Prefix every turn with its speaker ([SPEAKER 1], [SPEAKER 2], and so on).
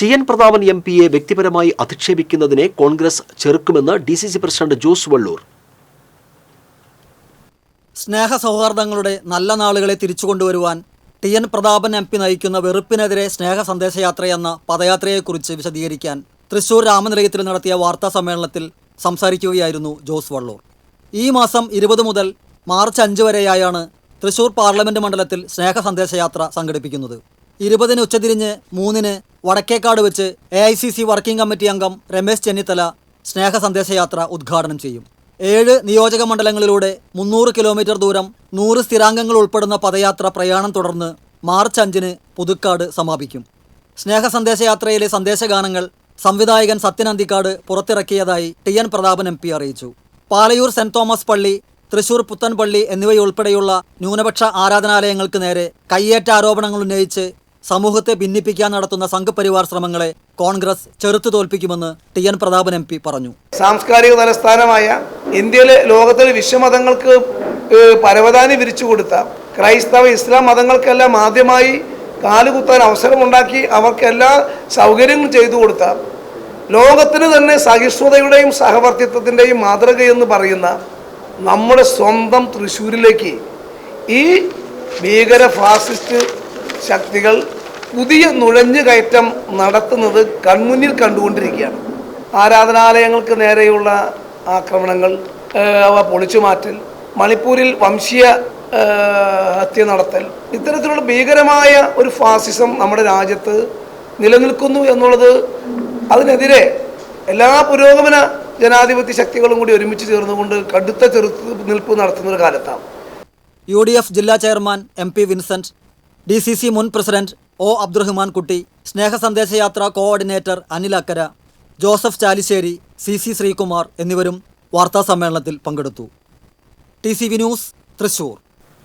[SPEAKER 1] T N Prathapan M പിയെ വ്യക്തിപരമായി അധിക്ഷേപിക്കുന്നതിനെ Congress ചെറുക്കുമെന്ന് D C C president Jose Vallur.
[SPEAKER 2] സ്നേഹ സൗഹാർദ്ദങ്ങളുടെ നല്ല നാളുകളെ തിരിച്ചുകൊണ്ടുവരുവാൻ T N Prathapan M P നയിക്കുന്ന വെറുപ്പിനെതിരെ സ്നേഹ സന്ദേശയാത്ര എന്ന പദയാത്രയെക്കുറിച്ച് വിശദീകരിക്കാൻ തൃശൂർ രാമനിലയത്തിൽ നടത്തിയ വാർത്താ സമ്മേളനത്തിൽ സംസാരിക്കുകയായിരുന്നു ജോസ് വള്ളൂർ. ഈ മാസം ഇരുപത് മുതൽ മാർച്ച് അഞ്ച് വരെയായാണ് തൃശൂർ പാർലമെന്റ് മണ്ഡലത്തിൽ സ്നേഹ സന്ദേശയാത്ര സംഘടിപ്പിക്കുന്നത്. ഇരുപതിന് ഉച്ചതിരിഞ്ഞ് മൂന്നിന് വടക്കേക്കാട് വെച്ച് A I C C working committee അംഗം രമേശ് ചെന്നിത്തല സ്നേഹ സന്ദേശയാത്ര ഉദ്ഘാടനം ചെയ്യും. ഏഴ് നിയോജക മണ്ഡലങ്ങളിലൂടെ മുന്നൂറ് കിലോമീറ്റർ ദൂരം നൂറ് സ്ഥിരാംഗങ്ങൾ ഉൾപ്പെടുന്ന പദയാത്ര പ്രയാണം തുടർന്ന് മാർച്ച് അഞ്ചിന് പുതുക്കാട് സമാപിക്കും. സ്നേഹ സന്ദേശയാത്രയിലെ സന്ദേശഗാനങ്ങൾ സംവിധായകൻ Sathyan Anthikad പുറത്തിറക്കിയതായി T N Prathapan M P അറിയിച്ചു. പാലയൂർ സെന്റ് തോമസ് പള്ളി തൃശൂർ പുത്തൻപള്ളി എന്നിവയുൾപ്പെടെയുള്ള ന്യൂനപക്ഷ ആരാധനാലയങ്ങൾക്ക് നേരെ കയ്യേറ്റ ആരോപണങ്ങൾ ഉന്നയിച്ച് സമൂഹത്തെ ഭിന്നിപ്പിക്കാൻ നടത്തുന്ന സംഘപരിവാർ ശ്രമങ്ങളെ കോൺഗ്രസ് ചെറുത്തു തോൽപ്പിക്കുമെന്ന് T N Prathapan M P പറഞ്ഞു.
[SPEAKER 3] സാംസ്കാരിക തലസ്ഥാനമായ ഇന്ത്യയിലെ ലോകത്തിലെ വിശ്വമതങ്ങൾക്ക് പരവധാനി വിരിച്ചു കൊടുത്ത ക്രൈസ്തവ ഇസ്ലാം മതങ്ങൾക്കെല്ലാം ആദ്യമായി കാലുകുത്താൻ അവസരമുണ്ടാക്കി അവർക്കെല്ലാ സൗകര്യങ്ങളും ചെയ്തു കൊടുത്ത ലോകത്തിന് തന്നെ സഹിഷ്ണുതയുടെയും സഹവർത്തിത്വത്തിന്റെയും മാതൃകയെന്ന് പറയുന്ന നമ്മുടെ സ്വന്തം തൃശ്ശൂരിലേക്ക് ഈ ഭീകര ഫാസിസ്റ്റ് ശക്തികൾ പുതിയ നുഴഞ്ഞുകയറ്റം നടത്തുന്നത് കൺമുന്നിൽ കണ്ടുകൊണ്ടിരിക്കുകയാണ്. ആരാധനാലയങ്ങൾക്ക് നേരെയുള്ള ആക്രമണങ്ങൾ അവ പൊളിച്ചു മാറ്റൽ മണിപ്പൂരിൽ വംശീയ ഹത്യ നടത്തൽ ഇത്തരത്തിലുള്ള ഭീകരമായ ഒരു ഫാസിസം നമ്മുടെ രാജ്യത്ത് നിലനിൽക്കുന്നു എന്നുള്ളത് അതിനെതിരെ എല്ലാ പുരോഗമന ജനാധിപത്യ ശക്തികളും കൂടി ഒരുമിച്ച് ചേർന്നുകൊണ്ട് കടുത്ത ചെറുത്ത് നിൽപ്പ് നടത്തുന്ന ഒരു കാലത്താണ്
[SPEAKER 2] യു ജില്ലാ chairman M P Vincent D മുൻ പ്രസിഡന്റ് ഒ. അബ്ദുറഹ്മാൻ കുട്ടി സ്നേഹ സന്ദേശയാത്ര coordinator Anil Akkara Joseph Chalissery C C Sreekumar എന്നിവരും വാർത്താസമ്മേളനത്തിൽ പങ്കെടുത്തു. T C V news Thrissur.